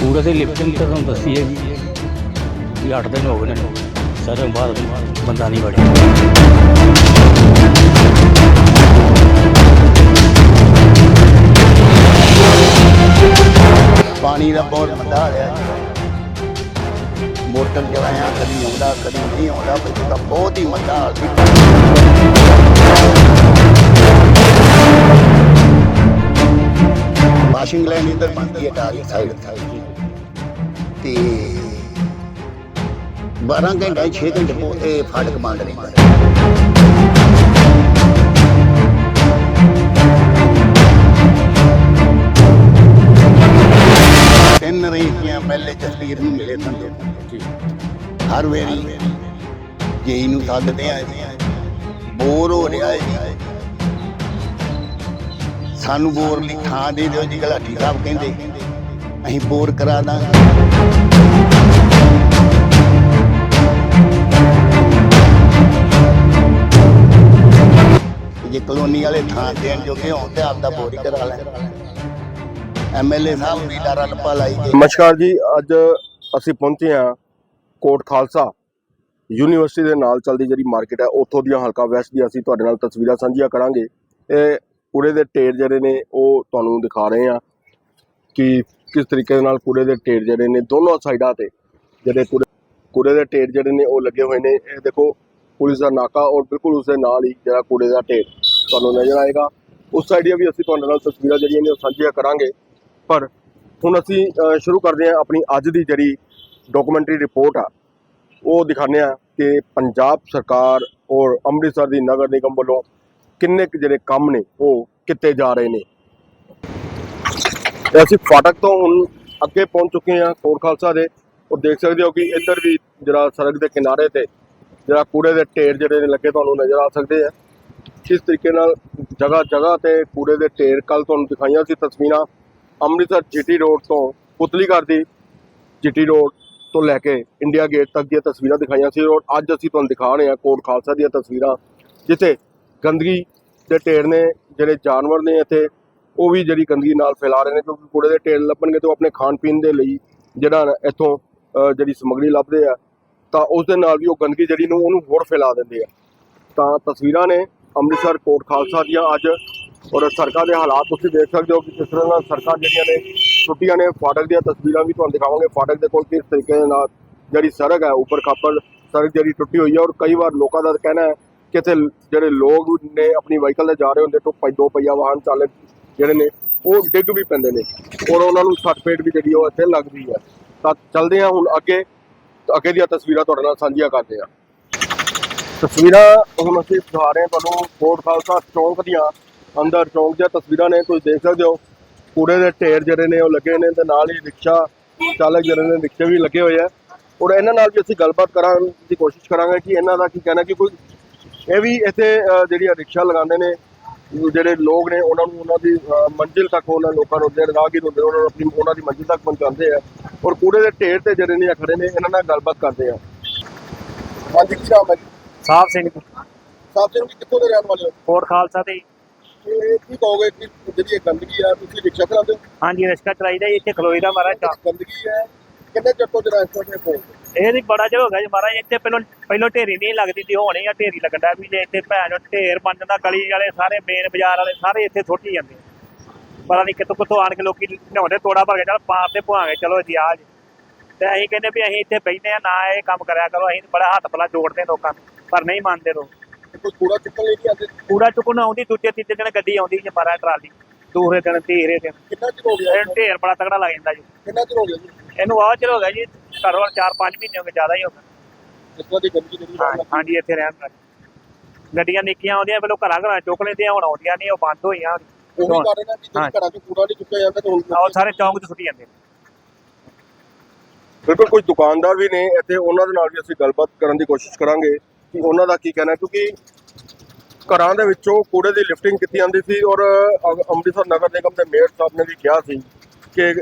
ਕੂੜੇ ਦੀ ਲਿਫਟਿੰਗ ਤਾਂ ਤੁਹਾਨੂੰ ਦੱਸੀ ਹੈ ਜੀ ਵੀ। 8 ਦਿਨ ਹੋ ਗਏ ਨੇ। ਸਾਰੇ ਬਾਅਦ ਬੰਦਾ ਨਹੀਂ ਵੜਿਆ। ਪਾਣੀ ਦਾ ਬਹੁਤ ਮੰਦਾ ਹਾਲ ਹੈ। ਮੋਟਰ ਚਲਾਇਆ ਕਦੀ ਆਉਂਦਾ, ਕਦੀ ਨਹੀਂ ਆਉਂਦਾ ਵਿੱਚ ਤਾਂ ਬਹੁਤ ਹੀ ਮੰਦਾ ਹਾਲ ਸੀ। ਵਾਸ਼ਿੰਗ ਲਾਈਨ ਇੱਧਰ ਬਣਦੀ ਹੈ, ਟਾਰੀ ਸਾਈਡ ਤੇ 12 ਘੰਟੇ 6 ਘੰਟੇ ਪੋ- ਇਹ ਫਾਟਕ ਬੰਦ ਰਹਿੰਦਾ ਹੈ ਤਿੰਨ ਰੇਖੀਆਂ ਪਹਿਲੇ ਜਸਵੀਰ ਨੂੰ ਮਿਲੇ ਸੰਦੇ ਹਰ ਵੇਰੀ ਜੇਈ ਨੂੰ ਸੱਦਦੇ ਆ ਬੋਰ ਹੋ ਰਿਹਾ ਹੈ ਜੀ। ਸਾਨੂੰ ਬੋਰ ਲਈ ਥਾਂ ਦੇ ਦਿਓ ਜੀ ਗਲਾਟੀ ਸਾਹਿਬ ਕਹਿੰਦੇ। ਅਸੀਂ ਬੋਰ ਕਰਾ ਦਾਂਗੇ। ਜੇ ਕਲੋਨੀ ਵਾਲੇ ਥਾਂ ਦੇਣ ਜੋਗੇ ਹੋਣ ਤੇ ਆਪਦਾ ਬੋਰ ਹੀ ਕਰਾ ਲੈਣ। ਐਮਐਲਏ ਸਾਹਿਬ ਵੀ ਡਾਰਾ ਲੱਪਾ ਲਾਈ ਗਏ। ਨਮਸਕਾਰ ਜੀ, ਅੱਜ ਅਸੀਂ ਪਹੁੰਚੇ ਹਾਂ ਕੋਟ ਖਾਲਸਾ ਯੂਨੀਵਰਸਿਟੀ ਦੇ ਨਾਲ ਚੱਲਦੀ ਜਿਹੜੀ ਮਾਰਕੀਟ ਹੈ, ਉੱਥੋਂ ਦੀਆਂ ਹਲਕਾ ਵੈਸਟ ਦੀਆਂ ਅਸੀਂ ਤੁਹਾਡੇ ਨਾਲ ਤਸਵੀਰਾਂ ਸਾਂਝੀਆਂ ਕਰਾਂਗੇ। ਇਹ ਉਰੇ ਦੇ ਢੇਰ ਜਿਹੜੇ ਨੇ, ਉਹ ਤੁਹਾਨੂੰ ਦਿਖਾ ਰਹੇ ਹਾਂ ਕਿ ਕਿਸ ਤਰੀਕੇ ਦੇ ਨਾਲ ਕੂੜੇ ਦੇ ਢੇਰ ਜਿਹੜੇ ਨੇ, ਦੋਨੋਂ ਸਾਈਡਾਂ ਤੇ ਜਿਹੜੇ ਕੂੜੇ ਕੂੜੇ ਦੇ ਢੇਰ ਜਿਹੜੇ ਨੇ, ਉਹ ਲੱਗੇ ਹੋਏ ਨੇ। ਇਹ ਦੇਖੋ, ਪੁਲਿਸ ਦਾ ਨਾਕਾ ਔਰ ਬਿਲਕੁਲ ਉਸ ਦੇ ਨਾਲ ਹੀ ਜਿਹੜਾ ਕੂੜੇ ਦਾ ਢੇਰ ਤੁਹਾਨੂੰ ਨਜ਼ਰ ਆਏਗਾ। ਉਸ ਸਾਈਡ ਦੀਆਂ ਵੀ ਅਸੀਂ ਤੁਹਾਡੇ ਨਾਲ ਤਸਵੀਰਾਂ ਜਿਹੜੀਆਂ ਨੇ ਉਹ ਸਾਂਝੀਆਂ ਕਰਾਂਗੇ। ਪਰ ਹੁਣ ਅਸੀਂ ਸ਼ੁਰੂ ਕਰਦੇ ਹਾਂ ਆਪਣੀ ਅੱਜ ਦੀ ਜਿਹੜੀ ਡਾਕੂਮੈਂਟਰੀ ਰਿਪੋਰਟ ਆ। ਉਹ ਦਿਖਾਉਂਦੇ ਆ ਕਿ ਪੰਜਾਬ ਸਰਕਾਰ ਔਰ ਅੰਮ੍ਰਿਤਸਰ ਦੀ ਨਗਰ ਨਿਗਮ ਵੱਲੋਂ ਕਿੰਨੇ ਕੁ ਜਿਹੜੇ ਕੰਮ ਨੇ, ਉਹ ਕਿੱਤੇ ਜਾ ਰਹੇ ਨੇ। ਤੇ ਅਸੀਂ ਫਾਟਕ ਤੋਂ ਹੁਣ ਅੱਗੇ ਪਹੁੰਚ ਚੁੱਕੇ ਹਾਂ ਕੋਟ ਖਾਲਸਾ ਦੇ ਔਰ ਦੇਖ ਸਕਦੇ ਹੋ ਕਿ ਇੱਧਰ ਵੀ ਜਿਹੜਾ ਸੜਕ ਦੇ ਕਿਨਾਰੇ ਤੇ ਜਿਹੜਾ ਕੂੜੇ ਦੇ ਢੇਰ ਜਿਹੜੇ ਨੇ ਲੱਗੇ ਤੁਹਾਨੂੰ ਨਜ਼ਰ ਆ ਸਕਦੇ ਆ। ਕਿਸ ਤਰੀਕੇ ਨਾਲ ਜਗ੍ਹਾ ਜਗ੍ਹਾ ਤੇ ਕੂੜੇ ਦੇ ਢੇਰ ਕੱਲ ਤੁਹਾਨੂੰ ਦਿਖਾਈਆਂ ਸੀ ਤਸਵੀਰਾਂ। ਅੰਮ੍ਰਿਤਸਰ ਜੀਟੀ ਰੋਡ ਤੋਂ ਪੁਤਲੀ ਘਰ ਦੀ ਜੀਟੀ ਰੋਡ ਤੋਂ ਲੈ ਕੇ ਇੰਡੀਆ ਗੇਟ ਤੱਕ ਦੀਆਂ ਤਸਵੀਰਾਂ ਦਿਖਾਈਆਂ ਸੀ ਔਰ ਅੱਜ ਅਸੀਂ ਤੁਹਾਨੂੰ ਦਿਖਾ ਰਹੇ ਹਾਂ ਕੋਟ ਖਾਲਸਾ ਦੀਆਂ ਤਸਵੀਰਾਂ ਜਿੱਥੇ ਗੰਦਗੀ ਦੇ ਢੇਰ ਨੇ ਜਿਹੜੇ ਜਾਨਵਰ ਨੇ ਇੱਥੇ ਉਹ ਵੀ ਜਿਹੜੀ ਗੰਦਗੀ ਨਾਲ ਫੈਲਾ ਰਹੇ ਨੇ, ਕਿਉਂਕਿ ਕੂੜੇ ਦੇ ਢੇਰ ਲੱਭਣਗੇ ਤਾਂ ਉਹ ਆਪਣੇ ਖਾਣ ਪੀਣ ਦੇ ਲਈ ਜਿਹੜਾ ਇੱਥੋਂ ਜਿਹੜੀ ਸਮੱਗਰੀ ਲੱਭਦੇ ਆ, ਤਾਂ ਉਸ ਦੇ ਨਾਲ ਵੀ ਉਹ ਗੰਦਗੀ ਜਿਹੜੀ ਨੂੰ ਉਹਨੂੰ ਹੋਰ ਫੈਲਾ ਦਿੰਦੇ ਆ। ਤਾਂ ਤਸਵੀਰਾਂ ਨੇ ਅੰਮ੍ਰਿਤਸਰ ਕੋਟ ਖਾਲਸਾ ਦੀਆਂ ਅੱਜ, ਔਰ ਸੜਕਾਂ ਦੇ ਹਾਲਾਤ ਤੁਸੀਂ ਦੇਖ ਸਕਦੇ ਹੋ ਕਿ ਕਿਸ ਤਰ੍ਹਾਂ ਨਾਲ ਸੜਕਾਂ ਜਿਹੜੀਆਂ ਨੇ, ਛੁੱਟੀਆਂ ਨੇ, ਫਾਟਕ ਦੀਆਂ ਤਸਵੀਰਾਂ ਵੀ ਤੁਹਾਨੂੰ ਦਿਖਾਵਾਂਗੇ। ਫਾਟਕ ਦੇ ਕੋਲ ਕਿਸ ਤਰੀਕੇ ਦੇ ਨਾਲ ਜਿਹੜੀ ਸੜਕ ਹੈ, ਉੱਪਰ ਖਾਪਰ ਸੜਕ ਜਿਹੜੀ ਟੁੱਟੀ ਹੋਈ ਹੈ, ਔਰ ਕਈ ਵਾਰ ਲੋਕਾਂ ਦਾ ਕਹਿਣਾ ਹੈ ਕਿ ਇੱਥੇ ਜਿਹੜੇ ਲੋਕ ਨੇ, ਆਪਣੀ ਵਾਹੀਕਲ ਤੇ ਜਾ ਰਹੇ ਹੁੰਦੇ ਤੋਂ ਦੋ ਪਹੀਆ ਵਾਹਨ ਚਾਲਕ ਜਿਹੜੇ ਨੇ ਉਹ ਡਿੱਗ ਵੀ ਪੈਂਦੇ ਨੇ। ਔਰ ਉਹਨਾਂ ਨੂੰ ਸੱਟ ਪੇਟ ਵੀ ਜਿਹੜੀ ਉਹ ਇੱਥੇ ਲੱਗਦੀ ਹੈ ਤਾਂ ਚੱਲਦੇ ਹਾਂ ਹੁਣ ਅੱਗੇ ਅੱਗੇ ਦੀਆਂ ਤਸਵੀਰਾਂ ਤੁਹਾਡੇ ਨਾਲ ਸਾਂਝੀਆਂ ਕਰਦੇ ਹਾਂ ਤਸਵੀਰਾਂ ਹੁਣ ਅਸੀਂ ਦਿਖਾ ਰਹੇ ਹਾਂ ਤੁਹਾਨੂੰ ਕੋਟ ਖਾਲਸਾ ਚੌਂਕ ਦੀਆਂ। ਅੰਦਰ ਚੌਂਕ ਦੀਆਂ ਤਸਵੀਰਾਂ ਨੇ ਤੁਸੀਂ ਦੇਖ ਸਕਦੇ ਹੋ। ਕੂੜੇ ਦੇ ਢੇਰ ਜਿਹੜੇ ਨੇ ਉਹ ਲੱਗੇ ਨੇ ਤੇ ਨਾਲ ਹੀ ਰਿਕਸ਼ਾ ਚਾਲਕ ਜਿਹੜੇ ਨੇ ਰਿਕਸ਼ੇ ਵੀ ਲੱਗੇ ਹੋਏ ਆ। ਔਰ ਇਹਨਾਂ ਨਾਲ ਵੀ ਅਸੀਂ ਗੱਲਬਾਤ ਕਰਾਂ ਦੀ ਕੋਸ਼ਿਸ਼ ਕਰਾਂਗੇ ਕਿ ਇਹਨਾਂ ਦਾ ਕੀ ਕਹਿਣਾ ਕਿ ਕੋਈ ਇਹ ਵੀ ਇੱਥੇ ਅਹ, ਜਿਹੜੀ ਆ ਰਿਕਸ਼ਾ ਲਗਾਉਂਦੇ ਨੇ ਜਿਹੜੇ ਲੋਕ ਨੇ ਉਹਨਾਂ ਨੂੰ ਉਹਨਾਂ ਦੀ ਮੰਜ਼ਿਲ ਤੱਕ ਉਹਨਾਂ ਲੋਕਾਂ ਨੂੰ ਜਿਹੜੇ ਰਾਹਗੀਰ ਹੁੰਦੇ ਉਹਨਾਂ ਨੂੰ ਆਪਣੀ ਉਹਨਾਂ ਦੀ ਮੰਜ਼ਿਲ ਤੱਕ ਪਹੁੰਚਾਉਂਦੇ ਆ। ਔਰ ਕੂੜੇ ਦੇ ਢੇਰ ਤੇ ਜਿਹੜੇ ਨੇ ਖੜੇ ਨੇ ਇਹਨਾਂ ਨਾਲ ਗੱਲਬਾਤ ਕਰਦੇ ਆ। ਹਾਂਜੀ ਕੀ ਨਾਮ ਹੈ ਸਾਹਿਬ ਸਿੰਘ। ਸਾਹਿਬ ਜੀ ਕਿੱਥੋਂ ਦੇ ਰਹਿਣ ਵਾਲੇ ਹੋ? ਕੋਟ ਖਾਲਸਾ ਤੇ। ਇਹ ਕੀ ਕਹੋਗੇ ਕਿ ਜਿਹੜੀ ਇਹ ਗੰਦਗੀ ਹੈ ਤੁਸੀਂ ਰਿਕਸ਼ਾ ਚਲਾਉਂਦੇ ਹੋ? ਹਾਂਜੀ ਰਿਸ਼ਕਾ ਚਲਾਈਦਾ ਇੱਥੇ ਖਲੋਈ ਦਾ ਮਾਰਾ ਗੰਦਗੀ ਹੈ। ਕਿੰਨੇ ਤੋਂ ਜਿਹੜਾ ਇਸ ਕੋਲ ਇਹ ਨਹੀਂ ਬੜਾ ਜਿਹਾ ਹੋ ਗਿਆ ਜੀ ਮਾਰਾ ਇੱਥੇ ਪਹਿਲਾਂ ਪਹਿਲਾਂ ਢੇਰੀ ਨਹੀਂ ਲੱਗਦੀ ਸੀ ਹੋਣੀ ਆ ਢੇਰੀ ਲੱਗਦਾ ਵੀ ਜੇ ਇੱਥੇ ਭੈਣ ਢੇਰ ਬਣ ਜਾਂਦਾ ਗਲੀ ਵਾਲੇ ਸਾਰੇ ਮੇਨ ਬਾਜ਼ਾਰ ਵਾਲੇ ਸਾਰੇ ਇੱਥੇ ਸੁੱਟੀ ਜਾਂਦੇ ਪਤਾ ਨਹੀਂ ਕਿੱਥੋਂ ਕਿੱਥੋਂ ਆਣ ਕੇ ਲੋਕੀ ਲਿਆਉਂਦੇ ਤੋੜਾ ਭਰ ਕੇ ਚੱਲ ਪਾਰ ਤੇ ਪੁਆਂਗੇ ਚਲੋ ਜੀ ਆ ਜੀ। ਤੇ ਅਸੀਂ ਕਹਿੰਦੇ ਵੀ ਅਸੀਂ ਇੱਥੇ ਬੈਠੇ ਆ ਨਾ ਇਹ ਕੰਮ ਕਰਿਆ ਕਰੋ ਅਸੀਂ ਬੜਾ ਹੱਥ ਪਲਾ ਜੋੜਦੇ ਲੋਕਾਂ ਨੂੰ ਪਰ ਨਹੀਂ ਮੰਨਦੇ ਲੋਕ। ਕੋਈ ਕੂੜਾ ਚੁੱਕਣ ਲਈ ਨਹੀਂ ਆਉਂਦੇ ਕੂੜਾ ਚੁੱਕਣ ਆਉਂਦੀ ਦੂਜੇ ਤੀਜੇ ਦਿਨ ਗੱਡੀ ਆਉਂਦੀ ਜੀ ਮਾਰਾ ਟਰਾਲੀ। ਦੂਸਰੇ ਦਿਨ ਤੀਸਰੇ ਦਿਨ। ਕਿੰਨਾ ਚਿਰ ਹੋ ਗਿਆ? ਢੇਰ ਬੜਾ ਤਗੜਾ ਲੱਗ ਜਾਂਦਾ ਜੀ। ਕਿੰਨਾ ਚਿਰ ਹੋ ਗਿਆ ਜੀ? ਇਹਨੂੰ ਆਹ ਚਿਰ ਹੋ ਗਿਆ ਜੀ ਘੱਟ 4-5 ਮਹੀਨੇ ਹੋ ਗਏ ਜ਼ਿਆਦਾ ਹੀ ਹੋ ਗਏ ਇਸ ਦੀ ਗੰਦਗੀ ਜਿਹੜੀ ਹਾਂ- ਹਾਂਜੀ ਇੱਥੇ ਰਹਿਣ ਲੱਗ ਗਏ। ਗੱਡੀਆਂ ਨਿੱਕੀਆਂ ਆਉਂਦੀਆਂ ਪਹਿਲਾਂ ਘਰਾਂ ਘਰਾਂ ਚੁੱਕ ਲੈਂਦੀਆਂ ਹੁਣ ਆਉਂਦੀਆਂ ਨਹੀਂ ਉਹ ਬੰਦ ਹੋਈਆਂ ਉਹ ਵੀ ਕਾਰਨ ਹੈ ਕਿ ਹਾਂ। ਜਿਹੜੇ ਘਰਾਂ 'ਚ ਕੂੜਾ ਨਹੀਂ ਚੁੱਕਿਆ ਜਾਂਦਾ ਤੇ ਹੁਣ ਆਹ ਸਾਰੇ ਚੌਂਕ 'ਚ ਸੁੱਟੀ ਜਾਂਦੇ ਬਿਲਕੁਲ ਕੁਝ ਦੁਕਾਨਦਾਰ ਵੀ ਨੇ ਇੱਥੇ ਉਹਨਾਂ ਦੇ ਨਾਲ ਵੀ ਅਸੀਂ ਗੱਲਬਾਤ ਕਰਨ ਦੀ ਕੋਸ਼ਿਸ਼ ਕਰਾਂਗੇ ਕਿ ਉਹਨਾਂ ਦਾ ਕੀ ਕਹਿਣਾ ਹੈ, ਕਿਉਂਕਿ ਘਰਾਂ ਦੇ ਵਿੱਚੋਂ ਕੂੜੇ ਦੀ ਲਿਫਟਿੰਗ ਕੀਤੀ ਜਾਂਦੀ ਸੀ ਔਰ ਅ- ਅੰਮ੍ਰਿਤਸਰ ਨਗਰ ਨਿਗਮ ਦੇ ਮੇਅਰ ਸਾਹਿਬ ਨੇ ਵੀ ਕਿਹਾ ਸੀ ਕਿ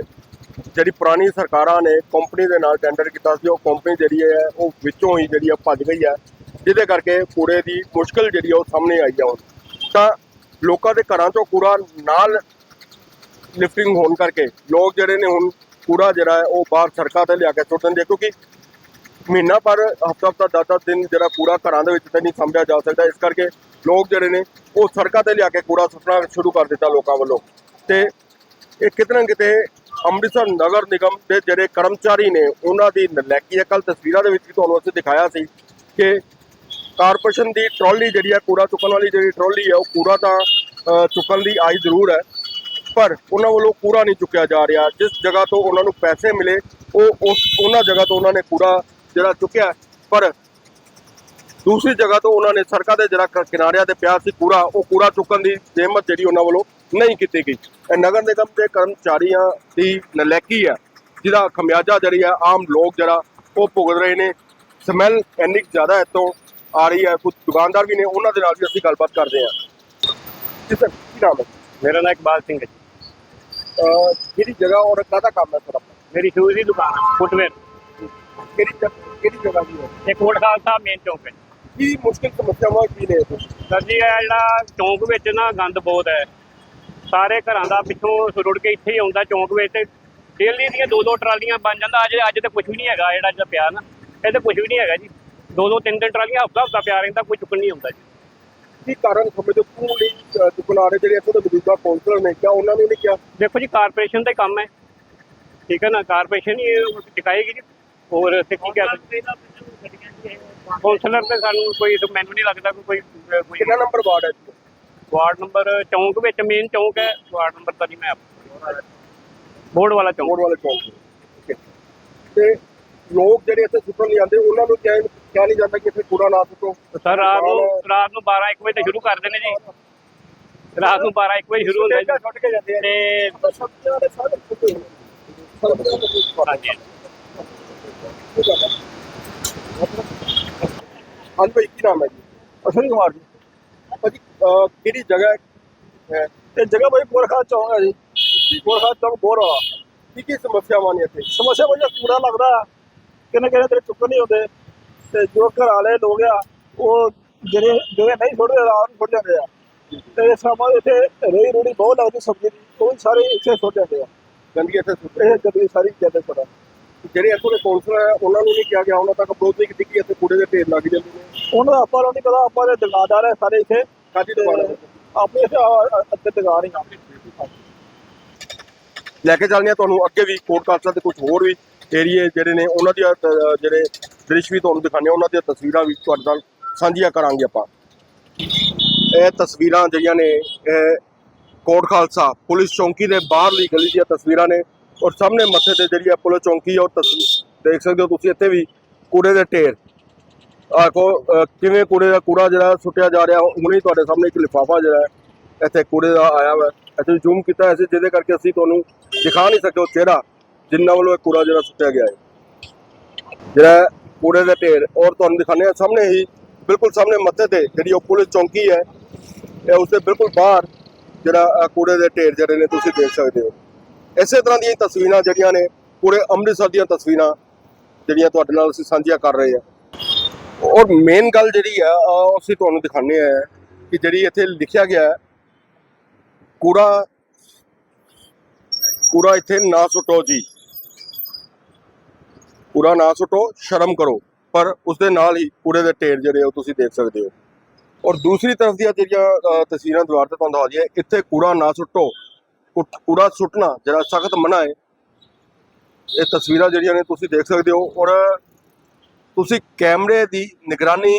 ਜਿਹੜੀ ਪੁਰਾਣੀ ਸਰਕਾਰਾਂ ਨੇ ਕੰਪਨੀ ਦੇ ਨਾਲ ਟੈਂਡਰ ਕੀਤਾ ਸੀ, ਉਹ ਕੰਪਨੀ ਜਿਹੜੀ ਹੈ, ਉਹ ਵਿੱਚੋਂ ਹੀ ਜਿਹੜੀ ਆ ਭੱਜ ਗਈ ਹੈ। ਜਿਹਦੇ ਕਰਕੇ ਕੂੜੇ ਦੀ ਮੁਸ਼ਕਲ ਜਿਹੜੀ ਆ, ਉਹ ਸਾਹਮਣੇ ਆਈ ਆ ਹੁਣ। ਤਾਂ ਲੋਕਾਂ ਦੇ ਘਰਾਂ ਚੋਂ ਕੂੜਾ ਨਾਲ ਲਿਫਟਿੰਗ ਹੋਣ ਕਰਕੇ ਲੋਕ ਜਿਹੜੇ ਨੇ ਹੁਣ ਕੂੜਾ ਜਿਹੜਾ ਹੈ, ਉਹ ਬਾਹਰ ਸੜਕਾਂ ਤੇ ਲਿਆ ਕੇ ਸੁੱਟ ਦਿੰਦੇ ਕਿਉਂਕਿ ਮਹੀਨਾ ਪਰ ਹਫਤਾ ਹਫਤਾ, ਦਸ ਦਸ ਦਿਨ ਜਿਹੜਾ ਕੂੜਾ ਘਰਾਂ ਦੇ ਵਿੱਚ ਤਾਂ ਨਹੀਂ ਸਾਂਭਿਆ ਜਾ ਸਕਦਾ। ਇਸ ਕਰਕੇ ਲੋਕ ਜਿਹੜੇ ਨੇ, ਉਹ ਸੜਕਾਂ ਤੇ ਲਿਆ ਕੇ ਕੂੜਾ ਸੁੱਟਣਾ ਸ਼ੁਰੂ ਕਰ ਦਿੱਤਾ ਲੋਕਾਂ ਵੱਲੋਂ। ਤੇ ਇਹ ਕਿਤੇ ਨਾ ਕਿਤੇ ਅੰਮ੍ਰਿਤਸਰ ਨਗਰ ਨਿਗਮ ਦੇ ਜਿਹੜੇ ਕਰਮਚਾਰੀ ਨੇ, ਉਹਨਾਂ ਦੀ ਨਲੈਕੀ ਹੈ ਕੱਲ ਤਸਵੀਰਾਂ ਦੇ ਵਿੱਚ ਵੀ ਤੁਹਾਨੂੰ ਅਸੀਂ ਦਿਖਾਇਆ ਸੀ ਕਿ ਕਾਰਪੋਰੇਸ਼ਨ ਦੀ ਟਰਾਲੀ ਜਿਹੜੀ ਹੈ ਕੂੜਾ ਚੁੱਕਣ ਵਾਲੀ ਜਿਹੜੀ ਟਰਾਲੀ ਹੈ ਉਹ ਕੂੜਾ ਤਾਂ ਚੁੱਕਣ ਦੀ ਆਈ ਜ਼ਰੂਰ ਹੈ, ਪਰ ਉਹਨਾਂ ਵੱਲੋਂ ਕੂੜਾ ਨਹੀਂ ਚੁੱਕਿਆ ਜਾ ਰਿਹਾ। ਜਿਸ ਜਗ੍ਹਾ ਤੋਂ ਉਹਨਾਂ ਨੂੰ ਪੈਸੇ ਮਿਲੇ, ਉਹ ਉਸ, ਉਹਨਾਂ ਜਗ੍ਹਾ ਤੋਂ ਉਹਨਾਂ ਨੇ ਕੂੜਾ ਜਿਹੜਾ ਚੁੱਕਿਆ। ਪਰ ਦੂਸਰੀ ਜਗ੍ਹਾ ਤੋਂ ਉਹਨਾਂ ਨੇ ਸੜਕਾਂ ਦੇ ਜਿਹੜਾ ਕਿਨਾਰਿਆਂ ਤੇ ਪਿਆ ਸੀ ਕੂੜਾ, ਉਹ ਕੂੜਾ ਚੁੱਕਣ ਦੀ ਜ਼ਹਿਮਤ ਜਿਹੜੀ ਉਹਨਾਂ ਵੱਲੋਂ ਨਹੀਂ ਕੀਤੀ ਗਈ। ਇਹ ਨਗਰ ਨਿਗਮ ਦੇ ਕਰਮਚਾਰੀਆਂ ਦੀ ਨਲੈਕੀ ਹੈ ਜਿਹਦਾ ਖਮਿਆਜਾ ਜਿਹੜੀ ਹੈ ਆਮ ਲੋਕ ਜਿਹੜਾ ਉਹ ਭੁਗਤ ਰਹੇ ਨੇ। ਸਮੈਲ ਇੰਨੀ ਜ਼ਿਆਦਾ ਇੱਥੋਂ ਆ ਰਹੀ ਹੈ ਕੁਝ ਦੁਕਾਨਦਾਰ ਵੀ ਨੇ ਉਹਨਾਂ ਦੇ ਨਾਲ ਵੀ ਅਸੀਂ ਗੱਲਬਾਤ ਕਰਦੇ ਹਾਂ। ਜੀ ਸਰ ਕੀ ਨਾਮ ਹੈ? ਮੇਰਾ ਨਾਮ ਇਕਬਾਲ ਸਿੰਘ ਹੈ ਕਿਹੜੀ ਜਗ੍ਹਾ ਔਰ ਕਾਹਦਾ ਕੰਮ ਹੈ ਸਰ ਮੇਰੀ ਸ਼ੂਜ਼ ਦੀ ਦੁਕਾਨ ਫੁੱਟਵੇਅਰ। ਕਿਹੜੀ ਕਿਹੜੀ ਜਗ੍ਹਾ ਦੀ ਹੈ ਇਹ ਕੋਟ ਖਾਲਸਾ ਮੇਨ ਚੌਂਕ ਹੈ ਕੀ ਮੁਸ਼ਕਿਲ ਸਮੱਸਿਆਵਾਂ ਕੀ ਨੇ ਸਰ ਜੀ ਇਹ ਜਿਹੜਾ ਚੌਂਕ ਵਿੱਚ ਨਾ ਗੰਦ ਬਹੁਤ ਹੈ। ਸਾਰੇ ਘਰਾਂ ਦਾ ਪਿੱਛੋਂ ਰੁੜ ਕੇ ਇੱਥੇ ਹੀ ਆਉਂਦਾ ਚੌਂਕ ਵਿੱਚ ਤੇ ਡੇਲੀ ਦੀਆਂ ਦੋ ਦੋ ਟਰਾਲੀਆਂ ਬਣ ਜਾਂਦਾ। ਅੱਜ ਅੱਜ ਤੇ ਕੁਝ ਵੀ ਨਹੀਂ ਹੈਗਾ ਜਿਹੜਾ ਜਿਹੜਾ ਪਿਆ ਨਾ। ਇਹ ਤੇ ਕੁਝ ਵੀ ਨਹੀਂ ਹੈਗਾ ਜੀ। ਦੋ ਦੋ ਤਿੰਨ ਤਿੰਨ ਟਰਾਲੀਆਂ ਹਫਤਾ ਹਫਤਾ ਪਿਆ ਰਹਿੰਦਾ ਕੋਈ ਚੁੱਕਣ ਨਹੀਂ ਆਉਂਦਾ ਜੀ। ਕੀ ਕਾਰਨ ਸਮਝਦੇ ਹੋ ਕਿਉਂ ਨਹੀਂ ਅਹ ਚੁੱਕਣ ਆ ਰਹੇ ਜਿਹੜੇ ਇੱਥੋਂ ਦੇ ਮੌਜੂਦਾ ਕੌਂਸਲਰ ਨੇ ਕਿਆ ਉਹਨਾਂ ਨੂੰ ਨਹੀਂ ਕਿਹਾ? ਦੇਖੋ ਜੀ ਕਾਰਪੋਰੇਸ਼ਨ ਦਾ ਕੰਮ ਹੈ। ਠੀਕ ਹੈ ਨਾ? ਕਾਰਪੋਰੇਸ਼ਨ ਹੀ ਇਹ ਟਿਕਾਏਗੀ ਜੀ। ਹੋਰ ਇੱਥੇ ਕੀ ਕਹਿ ਕੌਂਸਲਰ ਤੇ ਸਾਨੂੰ ਕੋਈ ਮੈਨੂੰ ਨਹੀਂ ਲੱਗਦਾ ਕੋਈ ਕੋਈ ਕਿੰਨਾ ਨੰਬਰ ਵਾਰਡ ਹੈ ਜੀ? ਵਾਰਡ ਨੰਬਰ ਚੌਂਕ ਵਿੱਚ ਮੇਨ ਚੌਂਕ ਹੈ ਵਾਰਡ ਨੰਬਰ ਤਾਂ ਨਹੀਂ ਮੈਂ ਬੋਰਡ ਵਾਲਾ ਚੌਂਕ। ਮੋੜ ਵਾਲੇ ਚੌਂਕ। ਤੇ। ਠੀਕ ਹੈ। ਤੇ ਲੋਕ ਜਿਹੜੇ ਇੱਥੇ ਸੁੱਟਣ ਨਹੀਂ ਆਉਂਦੇ ਉਹਨਾਂ ਨੂੰ ਕਿਹਾ ਕਿਹਾ ਨਹੀਂ ਜਾਂਦਾ ਕਿ ਇੱਥੇ ਕੂੜਾ ਨਾ ਸੁੱਟੋ। ਸਰ ਰਾਤ ਨੂੰ ਰਾਤ ਨੂੰ 12 1 ਵਜੇ ਤੇ ਸ਼ੁਰੂ ਕਰਦੇ ਨੇ ਜੀ। ਰਾਤ ਨੂੰ 12 1 ਵਜੇ ਸ਼ੁਰੂ ਹੁੰਦਾ ਜੀ। ਸੁੱਟ ਕੇ ਜਾਂਦੇ ਆ ਤੇ ਸਬਜ਼ੀਆਂ ਦੇ ਸਾਰੇ ਨੇ। ਸਬਜ਼ੀਆਂ ਦੇ ਹਾਂਜੀ। ਹਾਂਜੀ ਭਾਈ ਕੀ ਨਾਮ ਹੈ ਜੀ? ਅਸ਼ਵਨੀ ਕੁਮਾਰ ਜੀ। ਭਾਜੀ ਕਿਹੜੀ ਜਗ੍ਹਾ ਹੈ? ਇਹ ਜਗ੍ਹਾ ਬਈ ਗੋਰਖਾ ਚੌਂਕ ਹੈ ਜੀ। ਗੋਰਖਾ ਚੌਂਕ ਬੋਰਾ ਕੀ ਕੀ ਸਮੱਸਿਆਵਾਂ ਨੇ ਇੱਥੇ? ਸਮੱਸਿਆ ਬਈ ਕੂੜਾ ਲੱਗਦਾ ਕਿੰਨੇ ਕਿੰਨੇ ਤੇਰੇ ਚੁੱਕ ਨਹੀਂ ਹੁੰਦੇ। ਤੇ ਜੋ ਘਰ ਵਾਲੇ ਲੋਕ ਆ ਉਹ ਜਿਹੜੇ ਜਿਹੜੇ ਨਹੀਂ ਛੋੜਦੇ ਨੂੰ ਛੋੜ ਜਾਂਦੇ ਆ। ਤੇ ਸਮਾਂ ਇੱਥੇ ਰੇਈ ਰੂੜੀ ਬਹੁਤ ਲੱਗਦੀ ਸਬਜ਼ੀ ਦੀ। ਉਹ ਸਾਰੇ ਇੱਥੇ ਛੋੜ ਜਾਂਦੇ ਆ। ਗੰਦਗੀ ਇੱਥੇ ਸੁੱਟੇ ਇਹ ਜਦੀ ਸਾਰੀ ਜਦੇ ਪੜਾ ਜਿਹੜੇ ਇੱਥੋਂ ਦੇ ਕੌਂਸਲਰ ਹੈ ਉਹਨਾਂ ਨੂੰ ਨਹੀਂ ਕਿਹਾ ਗਿਆ ਉਹਨਾਂ ਤੱਕ ਵਿਰੋਧ ਨਹੀਂ ਕੀਤੀ ਕਿ ਇੱਥੇ ਕੂੜੇ ਦੇ ਢੇਰ ਲੱਗ ਜਾਂਦੇ ਨੇ। ਉਹਨਾਂ ਦਾ ਆਪਾਂ ਨੂੰ ਨਹੀਂ ਪਤਾ ਆਪਾਂ ਦੇ ਦੁਕਾਨਦਾਰ ਹੈ ਸਾਰੇ ਇੱਥੇ ਕਾਦੀ ਦੁਕਾਨ ਹੈ ਆਪਣੇ ਇੱਥੇ ਦੁਕਾਨ ਹੀ ਆ। ਲੈ ਕੇ ਚੱਲਦੇ ਹਾਂ ਤੁਹਾਨੂੰ ਅੱਗੇ ਵੀ ਕੋਟ ਕਾਸਾ ਤੇ ਕੁਝ ਹੋਰ ਵੀ ਏਰੀਏ ਜਿਹੜੇ ਨੇ, ਉਹਨਾਂ ਦੀਆਂ ਜਿਹੜੇ ਦ੍ਰਿਸ਼ ਵੀ ਤੁਹਾਨੂੰ ਦਿਖਾਣੇ ਉਹਨਾਂ ਦੀਆਂ ਤਸਵੀਰਾਂ ਵੀ ਤੁਹਾਡੇ ਨਾਲ ਸਾਂਝੀਆਂ ਕਰਾਂਗੇ ਆਪਾਂ। ਇਹ ਤਸਵੀਰਾਂ ਜਿਹੜੀਆਂ ਨੇ, ਇਹ ਕੋਟ ਖਾਲਸਾ ਪੁਲਿਸ ਚੌਂਕੀ ਦੇ ਬਾਹਰਲੀ ਗਲੀ ਦੀਆਂ ਤਸਵੀਰਾਂ ਨੇ ਔਰ ਸਾਹਮਣੇ ਮੱਥੇ ਤੇ ਜਿਹੜੀ ਆ ਪੁਲਿਸ ਚੌਂਕੀ ਹੈ ਉਹ ਤਸਵੀਰ ਦੇਖ ਸਕਦੇ ਹੋ ਤੁਸੀਂ ਇੱਥੇ ਵੀ ਕੂੜੇ ਦੇ ਢੇਰ। ਆਖੋ ਕਿਵੇਂ ਕੂੜੇ ਦਾ ਕੂੜਾ ਜਿਹੜਾ ਸੁੱਟਿਆ ਜਾ ਰਿਹਾ ਹੁਣੇ ਹੀ ਤੁਹਾਡੇ ਸਾਹਮਣੇ ਇੱਕ ਲਿਫਾਫਾ ਜਿਹੜਾ ਇੱਥੇ ਕੂੜੇ ਦਾ ਆਇਆ ਵਾ। ਇੱਥੇ ਜ਼ੂਮ ਕੀਤਾ ਹੋਇਆ ਜਿਹਦੇ ਕਰਕੇ ਅਸੀਂ ਤੁਹਾਨੂੰ ਦਿਖਾ ਨਹੀਂ ਸਕਦੇ ਉਹ ਚਿਹਰਾ, ਜਿੰਨਾ ਵੱਲੋਂ ਇਹ ਕੂੜਾ ਜਿਹੜਾ ਸੁੱਟਿਆ ਗਿਆ ਹੈ। ਜਿਹੜਾ ਕੂੜੇ ਦੇ ਢੇਰ, ਔਰ ਤੁਹਾਨੂੰ ਦਿਖਾਣੇ ਆ ਸਾਹਮਣੇ ਹੀ, ਬਿਲਕੁਲ ਸਾਹਮਣੇ ਮੱਥੇ ਤੇ ਜਿਹੜੀ ਉਹ ਪੁਲਿਸ ਚੌਂਕੀ ਹੈ, ਇਹ ਉਸਦੇ ਬਿਲਕੁਲ ਬਾਹਰ ਜਿਹੜਾ ਕੂੜੇ ਦੇ ਢੇਰ ਜਿਹੜੇ ਨੇ, ਤੁਸੀਂ ਦੇਖ ਸਕਦੇ ਹੋ। ਇਸੇ ਤਰ੍ਹਾਂ ਦੀਆਂ ਤਸਵੀਰਾਂ ਜਿਹੜੀਆਂ ਨੇ, ਪੂਰੇ ਅੰਮ੍ਰਿਤਸਰ ਦੀਆਂ ਤਸਵੀਰਾਂ ਜਿਹੜੀਆਂ ਤੁਹਾਡੇ ਨਾਲ ਅਸੀਂ ਸਾਂਝੀਆਂ ਕਰ ਰਹੇ ਹਾਂ। ਔਰ ਮੇਨ ਗੱਲ ਜਿਹੜੀ ਆ ਉਹ ਅਸੀਂ ਤੁਹਾਨੂੰ ਦਿਖਾਣੇ ਆ ਕਿ ਜਿਹੜੀ ਇੱਥੇ ਲਿਖਿਆ ਗਿਆ ਹੈ, ਕੂੜਾ ਕੂੜਾ ਇੱਥੇ ਨਾ ਸੁੱਟੋ ਜੀ। ਕੂੜਾ ਨਾ ਸੁੱਟੋ, ਸ਼ਰਮ ਕਰੋ, ਪਰ ਉਸ ਦੇ ਨਾਲ ਹੀ ਕੂੜੇ ਦੇ ਢੇਰ ਜਿਹੜੇ ਉਹ ਤੁਸੀਂ ਦੇਖ ਸਕਦੇ ਹੋ। ਔਰ ਦੂਸਰੀ ਤਰਫ ਦੀਆਂ ਜਿਹੜੀਆਂ ਤਸਵੀਰਾਂ ਦੀਵਾਰ ਤੇ ਤੁਹਾਨੂੰ ਦਿਖਾ ਦਈਏ, ਇੱਥੇ ਕੂੜਾ ਨਾ ਸੁੱਟੋ ਕੂੜਾ ਸੁੱਟਣਾ ਜਿਹੜਾ ਸਖਤ ਮਨਾ ਹੈ, ਇਹ ਤਸਵੀਰਾਂ ਜਿਹੜੀਆਂ ਨੇ ਤੁਸੀਂ ਦੇਖ ਸਕਦੇ ਹੋ। ਔਰ ਤੁਸੀਂ ਕੈਮਰੇ ਦੀ ਨਿਗਰਾਨੀ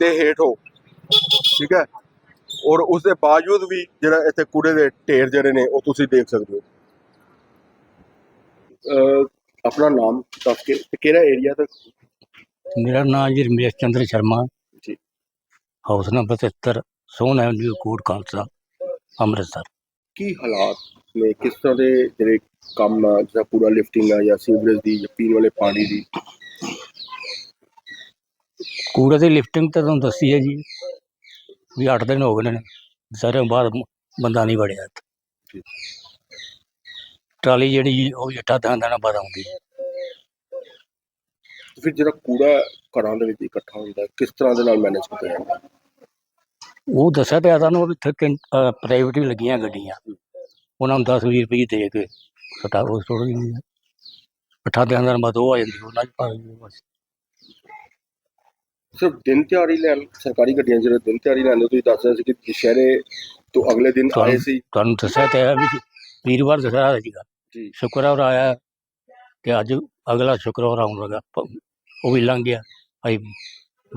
ਦੇ ਹੇਠ ਹੋ। ਠੀਕ ਹੈ? ਔਰ ਉਸ ਦੇ ਬਾਵਜੂਦ ਵੀ ਜਿਹੜਾ ਇੱਥੇ ਕੂੜੇ ਦੇ ਢੇਰ ਜਿਹੜੇ ਨੇ ਉਹ ਤੁਸੀਂ ਦੇਖ ਸਕਦੇ ਹੋ। ਆਪਣਾ ਨਾਮ ਦੱਸ ਕੇ ਤੇ ਕਿਹੜਾ ਏਰੀਆ ਤੇ ਮੇਰਾ ਨਾਮ ਜੀ Ramesh Chander Sharma. Ji. House number 73 Sohan avenue Kot Khalsa Amritsar. ਕੀ ਹਾਲਾਤ ਨੇ? ਕਿਸ ਤਰ੍ਹਾਂ ਦੇ ਜਿਹੜੇ ਕੰਮ ਜਿਵੇਂ ਕੂੜਾ ਲਿਫਟਿੰਗ ਆ ਜਾਂ ਸੀਵਰੇਜ ਦੀ ਜਾਂ ਪੀਣ ਵਾਲੇ ਪਾਣੀ ਦੀ? ਕੂੜੇ ਦੀ ਲਿਫਟਿੰਗ ਤਾਂ ਤੁਹਾਨੂੰ ਦੱਸੀ ਹੈ ਜੀ। ਵੀ 8 ਦਿਨ ਹੋ ਗਏ ਨੇ। ਸਾਰੇ ਬਾਅਦ ਬੰਦਾ ਨਹੀਂ ਵੜਿਆ ਇੱਥੇ। ਟਰਾਲੀ ਜਿਹੜੀ ਉਹ ਅੱਠਾਂ ਦਸਾਂ ਦਿਨਾਂ ਬਾਅਦ ਆਉਂਦੀ ਹੈ। ਫਿਰ ਜਿਹੜਾ ਕੂੜਾ ਘਰਾਂ ਦੇ ਵਿੱਚ ਇਕੱਠਾ ਹੁੰਦਾ ਹੈ, ਕਿਸ ਤਰ੍ਹਾਂ ਦੇ ਨਾਲ ਮੈਨੇਜ ਕੀਤਾ ਜਾਂਦਾ ਉਹ ਦੱਸਿਆ ਤੇ ਤੁਹਾਨੂੰ ਵੀ ਇੱਥੇ ਪ੍ਰਾਈਵੇਟ ਵੀ ਲੱਗੀਆਂ ਗੱਡੀਆਂ। ਉਹਨਾਂ ਨੂੰ 10 20 ਰੁਪਏ ਦੇ ਕੇ ਛੋਟਾ ਉਹ ਛੋੜ ਦਿੰਦੇ ਆ ਪੱਠਾ ਦੇ ਅੰਦਰ ਮਤ ਉਹ ਆ ਜਾਂਦੀ ਉਹਨਾਂ ਚ ਪਾ ਦਿੰਦੇ ਬਸ। ਸਿਰਫ ਦਿਨ ਤਿਆਰੀ ਲੈਣ ਸਰਕਾਰੀ ਗੱਡੀਆਂ ਜਿਹੜੇ ਦਿਨ ਤਿਆਰੀ ਲੈਂਦੇ ਤੁਸੀਂ ਦੱਸ ਰਹੇ ਸੀ ਕਿ ਦੁਸ਼ਹਿਰੇ ਤੋਂ ਅਗਲੇ ਦਿਨ ਆਏ ਸੀ। ਤੁਹਾਨੂੰ ਦੱਸਿਆ ਤੇ ਹੈ ਵੀ ਵੀਰਵਾਰ ਦੱਸਿਆ ਹੋਇਆ ਸੀਗਾ। ਜੀ। ਸ਼ੁੱਕਰਵਾਰ ਆਇਆ ਤੇ ਅੱਜ ਅਗਲਾ ਸ਼ੁੱਕਰਵਾਰ ਆਉਣ ਲੱਗਾ। ਪ- ਉਹ ਵੀ ਲੰਘ ਗਿਆ। ਭਾਈ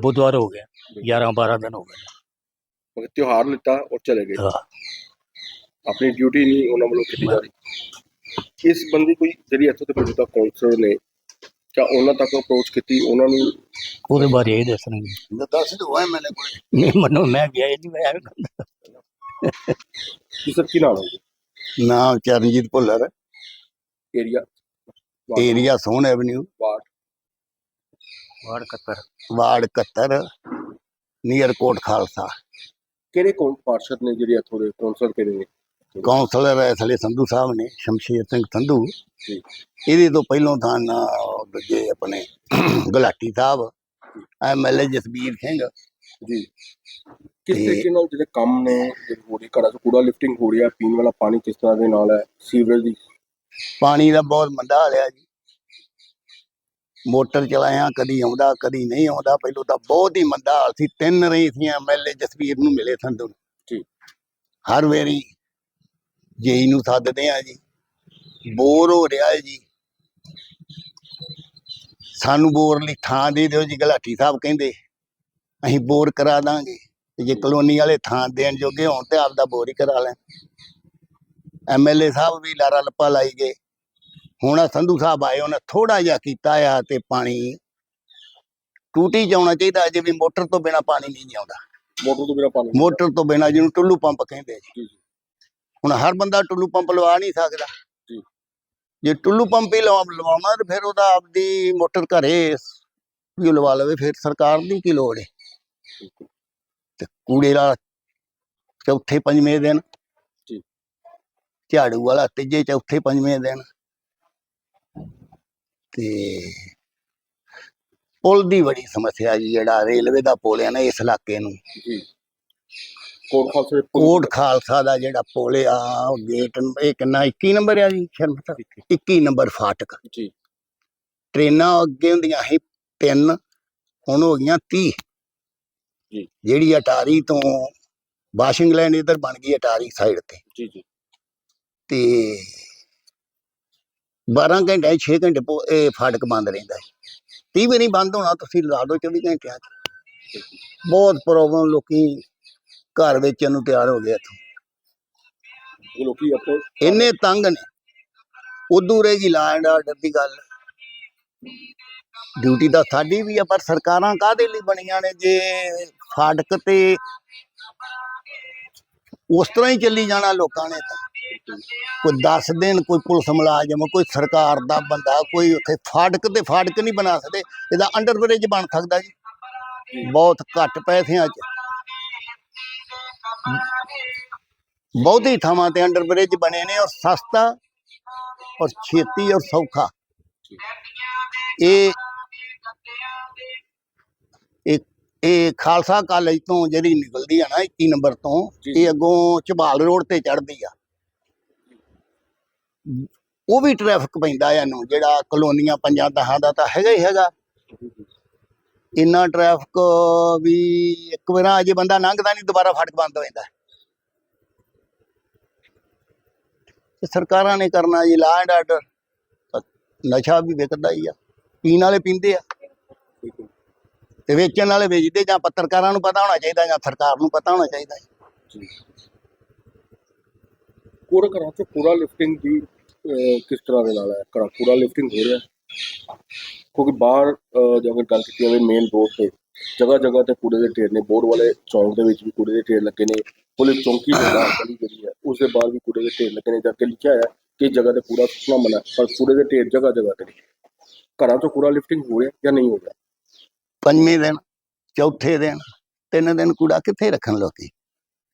ਬੁੱਧਵਾਰ ਹੋ ਗਿਆ। 11 12 ਦਿਨ ਹੋ ਗਏ। ਮਗਰ ਤਿਉਹਾਰ ਲਿੱਤਾ ਔਰ ਚਲੇ ਗਏ। ਹਾਂ। ਆਪਣੀ ਡਿਊਟੀ ਨਹੀਂ ਉਹਨਾਂ ਵੱਲੋਂ ਕੀਤੀ ਜਾ ਰਹੀ। ਇਸ ਬੰਦੀ ਕੋਈ ਜਿਹੜੀ ਇੱਥੋਂ ਦੇ ਮੌਜੂਦਾ ਕੌਂਸਲਰ ਨੇ ਕਿਆ ਉਹਨਾਂ ਤੱਕ ਅਪਰੋਚ ਕੀਤੀ ਉਹਨਾਂ ਨੂੰ ਉਹਦੇ ਬਾਰੇ ਇਹ ਦੱਸਣਗੇ ਦੱਸ ਦੋ ਐਮਐਲਏ ਕੋਲ। ਨਹੀਂ ਮੰਨੋ ਮੈਂ ਗਿਆ ਹੀ ਨਹੀਂ ਮੈਂ ਐਵੇਂ ਕਹਿੰਦਾ। ਕਿ ਸਰ ਕੀ ਨਾਮ ਹੈ ਜੀ? ਨਾਮ Charanjit Bhullar. Area. Area Sohan avenue. Ward. Ward 71 ward 71 near Kot Khalsa. ਕਿਹੜੇ ਕੌਣ ਪਾਰਸ਼ਦ ਨੇ ਜਿਹੜੇ ਇੱਥੋਂ ਦੇ ਕੌਂਸਲਰ ਕਿਹੜੇ ਨੇ? ਕਾਉਂਸਲਰ ਇਸ ਵੇਲੇ ਸੰਧੂ ਸਾਹਿਬ ਨੇ ਸ਼ਮਸ਼ੀਰ ਸਿੰਘ ਸੰਧੂ। ਜੀ। ਇਹਦੇ ਤੋਂ ਪਹਿਲਾਂ ਤਾਂ ਨਾ ਦੂਜੇ ਆਪਣੇ ਗੁਲਾਟੀ ਸਾਹਿਬ ਐਮਐਲਏ ਜਸਬੀਰ ਸਿੰਘ ਜੀ। ਕਿਸ ਤਰੀਕੇ ਨਾਲ ਜਿਹੜੇ ਕੰਮ ਨੇ ਜਿਹੜੇ ਹੋ ਰਹੀ ਘਰਾਂ 'ਚ ਕੂੜਾ ਲਿਫਟਿੰਗ ਹੋ ਰਹੀ ਹੈ ਪੀਣ ਵਾਲਾ ਪਾਣੀ ਕਿਸ ਤਰ੍ਹਾਂ ਦੇ ਨਾਲ ਹੈ ਸੀਵਰੇਜ ਦੀ? ਪਾਣੀ ਦਾ ਬਹੁਤ ਮੰਦਾ ਹਾਲ ਆ ਜੀ। ਮੋਟਰ ਚਲਾਇਆ ਕਦੀ ਆਉਂਦਾ ਕਦੀ ਨਹੀਂ ਆਉਂਦਾ ਪਹਿਲੋਂ ਤਾਂ ਬਹੁਤ ਹੀ ਮੰਦਾ ਹਾਲ ਸੀ। ਤਿੰਨ ਰਹੀ ਸੀ ਐਮਐਲਏ ਜਸਵੀਰ ਨੂੰ ਮਿਲੇ ਸੰਧੂ ਜੀ। ਹਰ ਵਾਰੀ ਜੇਈ ਨੂੰ ਸੱਦਦੇ ਆ ਜੀ। ਬੋਰ ਹੋ ਰਿਹਾ ਹੈ ਜੀ। ਸਾਨੂੰ ਬੋਰ ਲਈ ਥਾਂ ਦੇ ਦਿਓ ਜੀ ਗਲਾਟੀ ਸਾਹਿਬ ਕਹਿੰਦੇ। ਅਸੀਂ ਬੋਰ ਕਰਾ ਦਾਂਗੇ ਤੇ ਜੇ ਕਲੋਨੀ ਵਾਲੇ ਥਾਂ ਦੇਣ ਜੋਗੇ ਹੋਣ ਤੇ ਆਪਦਾ ਬੋਰ ਹੀ ਕਰਾ ਲੈਣ। ਐਮਐਲਏ ਸਾਹਿਬ ਵੀ ਲਾਰਾ ਲੱਪਾ ਲਾਈ ਗਏ। ਹੁਣ ਆਹ ਸੰਧੂ ਸਾਹਿਬ ਆਏ ਉਹਨਾਂ ਥੋੜਾ ਜਿਹਾ ਕੀਤਾ ਆ ਤੇ ਪਾਣੀ ਟੂਟੀ ਚ ਆਉਣਾ ਚਾਹੀਦਾ ਅਜੇ ਵੀ ਮੋਟਰ ਤੋਂ ਬਿਨਾ ਪਾਣੀ ਨਹੀਂ ਆਉਂਦਾ। ਮੋਟਰ ਤੋਂ ਬਿਨਾਂ ਪਾਣੀ ਮੋਟਰ ਤੋਂ ਬਿਨਾ ਜਿਹਨੂੰ ਟੁੱਲੂ ਪੰਪ ਕਹਿੰਦੇ ਜੀ। ਹੁਣ ਹਰ ਬੰਦਾ ਟੁੱਲੂ ਪੰਪ ਲਵਾ ਨਹੀਂ ਸਕਦਾ। ਜੀ। ਟੁੱਲੂ ਪੰਪ ਹੀ ਲਵਾ ਲਵਾਉਣਾ ਤੇ ਫਿਰ ਉਹਦਾ ਆਪਦੀ ਮੋਟਰ ਘਰੇ ਵੀ ਲਵਾ ਲਵੇ ਫਿਰ ਸਰਕਾਰ ਦੀ ਕੀ ਲੋੜ ਹੈ ਤੇ ਕੂੜੇ ਵਾਲਾ ਚੌਥੇ ਪੰਜਵੇਂ ਦਿਨ ਜੀ। ਝਾੜੂ ਵਾਲਾ ਤੀਜੇ ਚੌਥੇ ਪੰਜਵੇਂ ਦਿਨ ਤੇ ਪੁਲ ਦੀ ਬੜੀ ਸਮੱਸਿਆ ਜੀ ਜਿਹੜਾ ਰੇਲਵੇ ਦਾ ਪੁਲ ਹੈ ਨਾ ਇਸ ਇਲਾਕੇ ਨੂੰ ਜੀ ਕੋਟ ਖਾਲਸੇ ਦੇ ਪੁਲ- ਕੋਟ ਖਾਲਸਾ ਦਾ ਜਿਹੜਾ ਪੁਲ ਆ ਉਹ ਗੇਟ ਇਹ ਕਿੰਨਾ 21 ਨੰਬਰ ਆ ਜੀ? ਸ਼ਰਮ ਸਾਹਿਬ 21 ਨੰਬਰ ਫਾਟਕ। ਜੀ। ਟ੍ਰੇਨਾਂ ਅੱਗੇ ਹੁੰਦੀਆਂ ਸੀ ਤਿੰਨ ਹੁਣ ਹੋ ਗਈਆਂ 30 ਜੀ। ਜਿਹੜੀ ਅਟਾਰੀ ਤੋਂ ਵਾਸ਼ਿੰਗਲੈਂਡ ਇਧਰ ਬਣ ਗਈ ਅਟਾਰੀ ਸਾਈਡ ਤੇ। ਜੀ ਜੀ। ਤੇ 12 ਘੰਟੇ 6 ਘੰਟੇ ਪੁ- ਇਹ ਫਾਟਕ ਬੰਦ ਰਹਿੰਦਾ ਹੈ 30 ਵੀ ਨਹੀਂ ਬੰਦ ਹੋਣਾ ਤੁਸੀਂ ਲਾ ਦਿਓ 24 ਘੰਟਿਆਂ ਚ। ਬਹੁਤ ਪ੍ਰੋਬਲਮ ਲੋਕੀ ਘਰ ਵੇਚਣ ਨੂੰ ਤਿਆਰ ਹੋ ਗਏ ਇੱਥੋਂ। ਇਹ ਲੋਕੀ ਆਪਣੇ ਇੰਨੇ ਤੰਗ ਨੇ। ਉਦੋਂ ਰਹੇਗੀ ਲਾ ਐਂਡ ਆਰਡਰ ਦੀ ਗੱਲ। ਡਿਊਟੀ ਤਾਂ ਸਾਡੀ ਵੀ ਆ ਪਰ ਸਰਕਾਰਾਂ ਕਾਹਦੇ ਲਈ ਬਣੀਆਂ ਨੇ? ਜੇ ਫਾਟਕ ਤੇ ਉਸ ਤਰ੍ਹਾਂ ਹੀ ਚੱਲੀ ਜਾਣਾ ਲੋਕਾਂ ਨੇ ਤਾਂ। ਕੋਈ 10 ਦਿਨ ਕੋਈ ਪੁਲਿਸ ਮੁਲਾਜ਼ਮ ਕੋਈ ਸਰਕਾਰ ਦਾ ਬੰਦਾ ਕੋਈ ਉੱਥੇ ਫਾਟਕ ਤੇ ਫਾਟਕ ਨਹੀਂ ਬਣਾ ਸਕਦੇ। ਇਹਦਾ ਅੰਡਰਬ੍ਰਿਜ ਬਣ ਸਕਦਾ ਜੀ। ਬਹੁਤ ਘੱਟ ਪੈਸਿਆਂ 'ਚ। ਬਹੁਤੀ ਥਾਵਾਂ ਤੇ ਅੰਡਰਬ੍ਰਿਜ ਬਣੇ ਨੇ ਔਰ ਸਸਤਾ ਔਰ ਛੇਤੀ ਔਰ ਸੌਖਾ। ਇਹ ਇਹ ਇਹ ਖਾਲਸਾ ਕਾਲਜ ਤੋਂ ਜਿਹੜੀ ਨਿਕਲਦੀ ਆ ਨਾ 21 ਨੰਬਰ ਤੋਂ। ਇਹ ਅੱਗੋਂ ਝਬਾਲ ਰੋਡ ਤੇ ਚੜਦੀ ਆ। ਉਹ ਵੀ ਟ੍ਰੈਫਿਕ ਪੈਂਦਾ ਆ ਨੂੰ ਜਿਹੜਾ ਕਲੋਨੀਆਂ ਪੰਜਾਂ ਦਹਾਂ ਦਾ ਤਾਂ ਹੈਗਾ ਹੀ ਹੈਗਾ। ਇੰਨਾ ਟ੍ਰੈਫਿਕ ਵੀ ਇੱਕ ਵਾਰ ਅਜੇ ਬੰਦਾ ਲੰਘਦਾ ਨਹੀਂ, ਦੁਬਾਰਾ ਫਟਕ ਬੰਦ ਹੋ ਜਾਂਦਾ। ਤੇ ਸਰਕਾਰਾਂ ਨੇ ਕਰਨਾ ਜੀ ਲਾ ਐਂਡ ਆਰਡਰ ਨਸ਼ਾ ਵੀ ਵਿਕਦਾ ਹੀ ਆ। ਪੀਣ ਵਾਲੇ ਪੀਂਦੇ ਆ। ਤੇ ਵੇਚਣ ਵਾਲੇ ਵੇਚਦੇ ਜਾਂ ਪੱਤਰਕਾਰਾਂ ਨੂੰ ਪਤਾ ਹੋਣਾ ਚਾਹੀਦਾ ਜਾਂ ਸਰਕਾਰ ਨੂੰ ਪਤਾ ਹੋਣਾ ਚਾਹੀਦਾ। ਕੂੜਾ ਘਰਾਂ 'ਚ ਕੂੜਾ ਲਿਫਟਿੰਗ ਦੀ ਕਿਸ ਤਰ੍ਹਾਂ ਦੇ ਨਾਲ ਹੈ? ਕੂੜਾ ਲਿਫਟਿੰਗ ਹੋ ਰਿਹਾ। ਕਿਉਂਕਿ ਬਾਹਰ ਅਹ, ਜੇ ਅਗਰ ਗੱਲ ਕੀਤੀ ਜਾਵੇ ਮੇਨ ਰੋਡ ਤੇ ਜਗ੍ਹਾ ਜਗ੍ਹਾ ਤੇ ਕੂੜੇ ਦੇ ਢੇਰ ਨੇ ਬੋਰ ਵਾਲੇ ਚੌਂਕ ਦੇ ਵਿੱਚ ਵੀ ਕੂੜੇ ਦੇ ਢੇਰ ਲੱਗੇ ਨੇ ਪੁਲਿਸ ਚੌਂਕੀ ਦੇ ਬਾਹਰ ਗਲੀ ਜਿਹੜੀ ਹੈ ਉਸ ਦੇ ਬਾਹਰ ਵੀ ਕੂੜੇ ਦੇ ਢੇਰ ਲੱਗੇ ਨੇ ਜਾ ਕੇ ਲਿਖਿਆ ਹੋਇਆ ਕਿ ਇਸ ਜਗ੍ਹਾ ਤੇ ਕੂੜਾ ਸੁੱਟਣਾ ਮਨਾ ਹੈ, ਪਰ ਕੂੜੇ ਦੇ ਢੇਰ ਜਗ੍ਹਾ ਜਗ੍ਹਾ ਤੇ ਨੇ। ਘਰਾਂ 'ਚੋਂ ਕੂੜਾ ਲਿਫਟਿੰਗ ਹੋ ਰਿਹਾ ਜਾਂ ਨਹੀਂ ਹੋ ਰਿਹਾ? ਪੰਜਵੇਂ ਦਿਨ ਚੌਥੇ ਦਿਨ ਤਿੰਨ ਦਿਨ ਕੂੜਾ ਕਿੱਥੇ ਰੱਖਣ ਲੋਕੀ?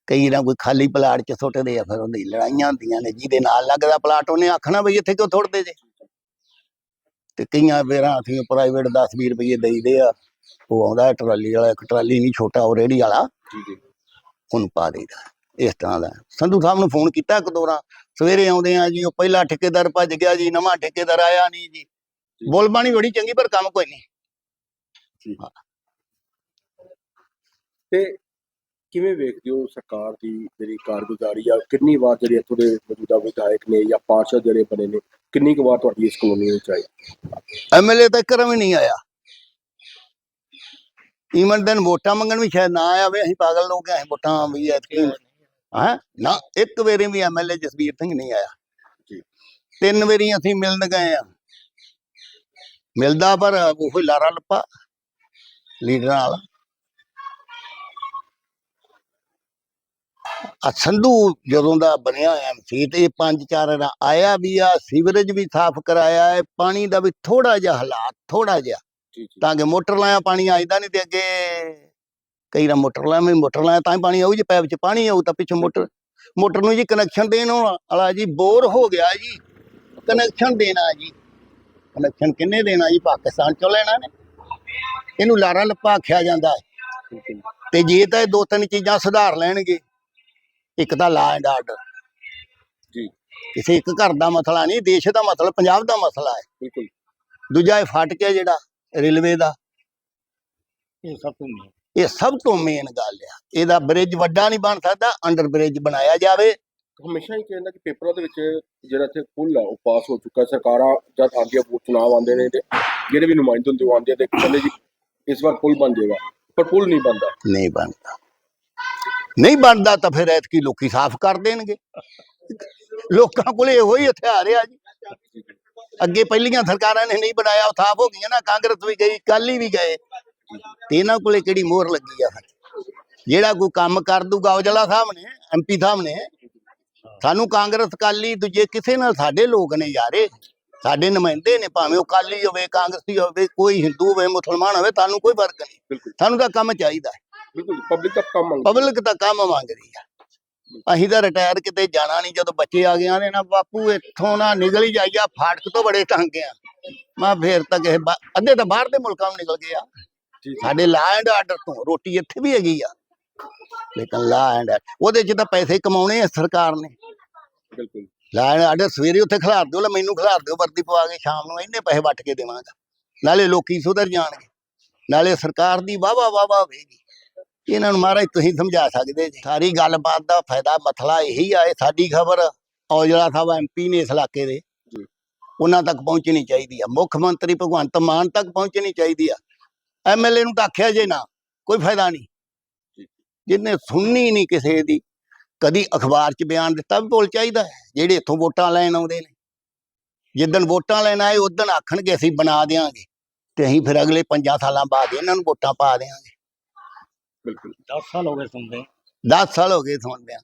ਕਈ ਨਾ ਕੋਈ ਖਾਲੀ ਪਲਾਟ 'ਚ ਸੁੱਟਦੇ ਆ ਫਿਰ ਉਹਦੀ ਲੜਾਈਆਂ ਹੁੰਦੀਆਂ ਨੇ ਜਿਹਦੇ ਨਾਲ ਲੱਗਦਾ ਪਲਾਟ ਉਹਨੇ ਆਖਣਾ ਬਈ ਇੱਥੇ ਕਿਉਂ ਸੁੱਟਦੇ ਜੇ? ਤੇ ਕਈਆਂ ਵੇਰਾਂ ਅਸੀਂ ਪ੍ਰਾਈਵੇਟ 10 20 ਰੁਪਏ ਦੇਈਦੇ ਆ ਉਹ ਆਉਂਦਾ ਹੈ ਟਰਾਲੀ ਵਾਲਾ ਇੱਕ ਟਰਾਲੀ ਨਹੀਂ ਛੋਟਾ ਉਹ ਰੇੜੀ ਵਾਲਾ। ਉਹਨੂੰ ਪਾ ਦੇਈਦਾ ਇਸ ਤਰ੍ਹਾਂ ਦਾ ਸੰਧੂ ਸਾਹਿਬ ਨੂੰ ਫੋਨ ਕੀਤਾ ਇੱਕ ਦੋਰਾ ਸਵੇਰੇ ਆਉਂਦੇ ਆ ਜੀ ਉਹ ਪਹਿਲਾ ਠੇਕੇਦਾਰ ਭੱਜ ਗਿਆ ਜੀ ਨਵਾਂ ਠੇਕੇਦਾਰ ਆਇਆ ਨਹੀਂ ਜੀ। ਬੋਲਬਾਣੀ ਬੜੀ ਚੰਗੀ ਪਰ ਕੰਮ ਕੋਈ ਨਹੀਂ। ਤੇ ਕਿਵੇਂ ਵੇਖਦੇ ਹੋ ਸਰਕਾਰ ਦੀ ਜਿਹੜੀ ਕਾਰਗੁਜ਼ਾਰੀ ਆ ਕਿੰਨੀ ਵਾਰ ਜਿਹੜੇ ਇੱਥੋਂ ਦੇ ਮੌਜੂਦਾ ਵਿਧਾਇਕ ਨੇ ਜਾਂ ਪਾਰਸ਼ਦ ਜਿਹੜੇ ਬਣੇ ਨੇ ਕਿੰਨੀ ਕੁ ਵਾਰ ਤੁਹਾਡੀ ਇਸ ਕਲੋਨੀ ਵਿੱਚ ਆਏ ਐਮਐਲਏ ਤਾਂ ਇੱਕ ਵੀ ਨਹੀਂ ਆਇਆ। ਈਵਨ ਦਿਨ ਵੋਟਾਂ ਮੰਗਣ ਵੀ ਸ਼ਾਇਦ ਨਾ ਆਇਆ ਵੇ ਅਸੀਂ ਪਾਗਲ ਲੋਕ ਆ ਅਸੀਂ ਵੋਟਾਂ ਵੀ ਐਤਕੀ ਹਾਂ। ਨਾ ਇੱਕ ਵਾਰੀ ਵੀ ਐਮਐਲਏ ਜਸਵੀਰ ਸਿੰਘ ਨਹੀਂ ਆਇਆ। ਜੀ। ਤਿੰਨ ਵਾਰੀ ਅਸੀਂ ਮਿਲਣ ਗਏ ਆ ਮਿਲਦਾ ਪਰ ਉਹ ਲਾਰਾ ਲੱਪਾ ਲੀਡਰਾਂ ਵਾਲਾ ਆ ਸੰਧੂ ਜਦੋਂ ਦਾ ਬਣਿਆ ਐਮਸੀ ਤੇ ਇਹ ਪੰਜ ਚਾਰ ਰਾ ਆਇਆ ਵੀ ਆ ਸੀਵਰੇਜ ਵੀ ਸਾਫ਼ ਕਰਾਇਆ ਹੈ ਪਾਣੀ ਦਾ ਵੀ ਥੋੜਾ ਜਿਹਾ ਹਾਲਾਤ ਥੋੜਾ ਜਿਹਾ ਤਾਂ ਕਿ ਮੋਟਰ ਲਾਇਆ ਪਾਣੀ ਆਇਦਾ ਨਹੀਂ ਤੇ ਅੱਗੇ ਕਈ ਰਾ ਮੋਟਰ ਲਾਇਆ ਮੈਂ ਮੋਟਰ ਲਾਇਆ ਤਾਂ ਪਾਣੀ ਆਊ ਜੇ ਪੈਪ 'ਚ ਪਾਣੀ ਆਊ ਤਾਂ ਪਿੱਛੋਂ ਮੋਟਰ ਮੋਟਰ ਨੂੰ ਜੀ ਕਨੈਕਸ਼ਨ ਦੇਣ ਵਾਲਾ ਜੀ ਬੋਰ ਹੋ ਗਿਆ ਜੀ ਕਨੈਕਸ਼ਨ ਦੇਣਾ ਜੀ। ਕਨੈਕਸ਼ਨ ਕਿੰਨੇ ਦੇਣਾ ਜੀ? ਪਾਕਿਸਤਾਨ ਚੋਂ ਲੈਣਾ ਨੇ। ਇਹਨੂੰ ਲਾਰਾ ਲੱਪਾ ਆਖਿਆ ਜਾਂਦਾ ਹੈ। ਤੇ ਜੇ ਤਾਂ ਇਹ ਦੋ ਤਿੰਨ ਚੀਜ਼ਾਂ ਸੁਧਾਰ ਲੈਣਗੇ। ਇੱਕ ਤਾਂ ਲਾ ਐਂਡ ਆਰਡਰ ਜੀ। ਕਿਸੇ ਇੱਕ ਘਰ ਦਾ ਮਸਲਾ ਨਹੀਂ ਦੇਸ਼ ਦਾ ਮਸਲਾ ਪੰਜਾਬ ਦਾ ਮਸਲਾ ਹੈ। ਬਿਲਕੁਲ। ਦੂਜਾ ਇਹ ਫਟ ਕੇ ਜਿਹੜਾ ਰੇਲਵੇ ਦਾ। ਇਹ ਸਭ ਤੋਂ। ਇਹ ਸਭ ਤੋਂ ਮੇਨ ਗੱਲ ਆ। ਇਹਦਾ ਬ੍ਰਿਜ ਵੱਡਾ ਨਹੀਂ ਬਣ ਸਕਦਾ ਅੰਡਰ ਬ੍ਰਿਜ ਬਣਾਇਆ ਜਾਵੇ। ਹਮੇਸ਼ਾ ਹੀ ਕਹਿੰਦਾ ਕਿ ਪੇਪਰਾਂ ਦੇ ਵਿੱਚ ਜਿਹੜਾ ਇੱਥੇ ਪੁੱਲ ਆ ਉਹ ਪਾਸ ਹੋ ਚੁੱਕਾ ਸਰਕਾਰਾਂ ਜਦ ਆਉਂਦੀਆਂ ਚੁਣਾਵ ਆਉਂਦੇ ਨੇ ਤੇ ਜਿਹੜੇ ਵੀ ਨੁਮਾਇੰਦੇ ਹੁੰਦੇ ਉਹ ਆਉਂਦੇ ਤੇ ਕਹਿੰਦੇ ਜੀ ਇਸ ਵਾਰ ਪੁੱਲ ਬਣ ਜਾਏਗਾ। ਪਰ ਪੁੱਲ ਨਹੀਂ ਬਣਦਾ। ਨਹੀਂ ਬਣਦਾ। ਨਹੀਂ ਬਣਦਾ ਤਾਂ ਫਿਰ ਐਤਕੀ ਲੋਕੀ ਸਾਫ਼ ਕਰ ਦੇਣਗੇ। ਲੋਕਾਂ ਕੋਲੇ ਇਹੋ ਹੀ ਹਥਿਆਰ ਆ ਜੀ। ਅੱਗੇ ਪਹਿਲੀਆਂ ਸਰਕਾਰਾਂ ਨੇ ਨਹੀਂ ਬਣਾਇਆ ਉਹ ਸਾਫ਼ ਹੋ ਗਈਆਂ ਨਾ ਕਾਂਗਰਸ ਵੀ ਗਈ ਕਾਲੀ ਵੀ ਗਏ। ਤੇ ਇਹਨਾਂ ਕੋਲੇ ਕਿਹੜੀ ਮੋਹਰ ਲੱਗੀ ਆ? ਜਿਹੜਾ ਕੋਈ ਕੰਮ ਕਰ ਦੂਗਾ ਔਜਲਾ ਸਾਹਿਬ ਨੇ ਐਮਪੀ ਸਾਹਿਬ ਨੇ ਸਾਨੂੰ ਕਾਂਗਰਸ ਕਾਲੀ ਦੂਜੇ ਕਿਸੇ ਨਾਲ ਸਾਡੇ ਲੋਕ ਨੇ ਯਾਰੇ। ਸਾਡੇ ਨੁਮਾਇੰਦੇ ਨੇ ਭਾਵੇਂ ਉਹ ਕਾਲੀ ਹੋਵੇ ਕਾਂਗਰਸੀ ਹੋਵੇ ਕੋਈ ਹਿੰਦੂ ਹੋਵੇ ਮੁਸਲਮਾਨ ਹੋਵੇ ਸਾਨੂੰ ਕੋਈ ਫ਼ਰਕ ਨਹੀਂ। ਸਾਨੂੰ ਤਾਂ ਕੰਮ ਚਾਹੀਦਾ। ਬਿਲਕੁਲ ਪਬਲਿਕ ਦਾ ਕੰਮ ਮੰਗਦਾ। ਪਬਲਿਕ ਤਾਂ ਕੰਮ ਮੰਗ ਰਹੀ ਆ। ਅਸੀਂ ਤਾਂ ਰਿਟਾਇਰ ਕਿਤੇ ਜਾਣਾ ਨਹੀਂ ਜਦੋਂ ਬੱਚੇ ਆ ਗਏ ਨੇ ਨਾ ਬਾਪੂ ਇੱਥੋਂ ਨਾ ਨਿਕਲ ਹੀ ਜਾਈਆ ਫਾਟਕ ਤੋਂ ਬੜੇ ਤੰਗ ਆ। ਮੈਂ ਫੇਰ ਤਾਂ ਕਿਸੇ ਅੱਧੇ ਤਾਂ ਬਾਹਰ ਦੇ ਮੁਲਕਾਂ ਨੂੰ ਨਿਕਲ ਗਏ ਆ। ਸਾਡੇ ਲਾ ਐਂਡ ਆਰਡਰ ਤੋਂ ਰੋਟੀ ਇੱਥੇ ਵੀ ਹੈਗੀ ਆ। ਲੇਕਿਨ ਲਾ ਐਂਡ ਉਹਦੇ ਚ ਤਾਂ ਪੈਸੇ ਕਮਾਉਣੇ ਆ ਸਰਕਾਰ ਨੇ। ਬਿਲਕੁਲ। ਲਾ ਐਂਡ ਆਰਡਰ ਸਵੇਰੇ ਉੱਥੇ ਖਿਲਾਰ ਦਿਓ ਲੈ ਮੈਨੂੰ ਖਿਲਾਰ ਦਿਓ ਵਰਦੀ ਪਵਾ ਕੇ ਸ਼ਾਮ ਨੂੰ ਇੰਨੇ ਪੈਸੇ ਵੱਟ ਕੇ ਦੇਵਾਂਗਾ। ਨਾਲੇ ਲੋਕੀ ਸੁਧਰ ਜਾਣਗੇ। ਨਾਲੇ ਸਰਕਾਰ ਦੀ ਵਾਵਾ ਵਾਵਾ ਹੋਵੇਗੀ। ਇਹਨਾਂ ਨੂੰ ਮਹਾਰਾਜ ਤੁਸੀਂ ਸਮਝਾ ਸਕਦੇ ਜੀ। ਸਾਰੀ ਗੱਲਬਾਤ ਦਾ ਫਾਇਦਾ ਮਸਲਾ ਇਹੀ ਆ ਇਹ ਸਾਡੀ ਖਬਰ। ਔਜਲਾ ਸਾਹਿਬ ਐਮਪੀ ਨੇ ਇਸ ਇਲਾਕੇ ਦੇ। ਉਹਨਾਂ ਤੱਕ ਪਹੁੰਚਣੀ ਚਾਹੀਦੀ ਆ। ਮੁੱਖ ਮੰਤਰੀ ਭਗਵੰਤ ਮਾਨ ਤੱਕ ਪਹੁੰਚਣੀ ਚਾਹੀਦੀ ਆ। ਐਮਐਲਏ ਨੂੰ ਤਾਂ ਆਖਿਆ ਜੇ ਨਾ ਕੋਈ ਫਾਇਦਾ ਨਹੀਂ। ਜਿਹਨੇ ਸੁਣਨੀ ਨਹੀਂ ਕਿਸੇ ਦੀ ਕਦੀ ਅਖਬਾਰ 'ਚ ਬਿਆਨ ਦਿੱਤਾ ਵੀ ਬੋਲ ਚਾਹੀਦਾ ਜਿਹੜੇ ਇੱਥੋਂ ਵੋਟਾਂ ਲੈਣ ਆਉਂਦੇ ਨੇ। ਜਿੱਦਣ ਵੋਟਾਂ ਲੈਣ ਆਏ ਉਦੋਂ ਆਖਣਗੇ ਅਸੀਂ ਬਣਾ ਦੇਾਂਗੇ ਤੇ ਅਸੀਂ ਫਿਰ ਅਗਲੇ 5 ਸਾਲਾਂ ਬਾਅਦ ਇਹਨਾਂ ਨੂੰ ਵੋਟਾਂ ਪਾ ਦੇਾਂਗੇ ਬਿਲਕੁਲ। 10 ਸਾਲ ਹੋ ਗਏ ਸੁਣਦੇ 10 ਸਾਲ ਹੋ ਗਏ ਸੁਣਦਿਆਂ।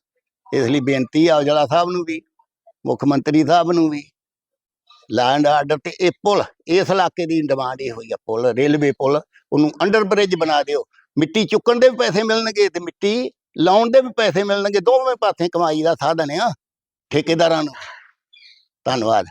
ਇਸ ਲਈ ਬੇਨਤੀ ਆ ਔਜਲਾ ਸਾਹਿਬ ਨੂੰ ਵੀ ਮੁੱਖ ਮੰਤਰੀ ਸਾਹਿਬ ਨੂੰ ਵੀ। ਲੈਂਡ ਆਰਡਰ ਤੇ ਇਹ ਪੁਲ ਇਸ ਇਲਾਕੇ ਦੀ ਡਿਮਾਂਡ ਇਹ ਹੋਈ ਆ ਪੁਲ ਰੇਲਵੇ ਪੁਲ ਉਹਨੂੰ ਅੰਡਰ ਬ੍ਰਿਜ ਬਣਾ ਦਿਓ। ਮਿੱਟੀ ਚੁੱਕਣ ਦੇ ਵੀ ਪੈਸੇ ਮਿਲਣਗੇ ਤੇ ਮਿੱਟੀ ਲਾਉਣ ਦੇ ਵੀ ਪੈਸੇ ਮਿਲਣਗੇ। ਦੋਵੇਂ ਪਾਸੇ ਕਮਾਈ ਦਾ ਸਾਧਨ ਆ ਠੇਕੇਦਾਰਾਂ ਨੂੰ। ਧੰਨਵਾਦ।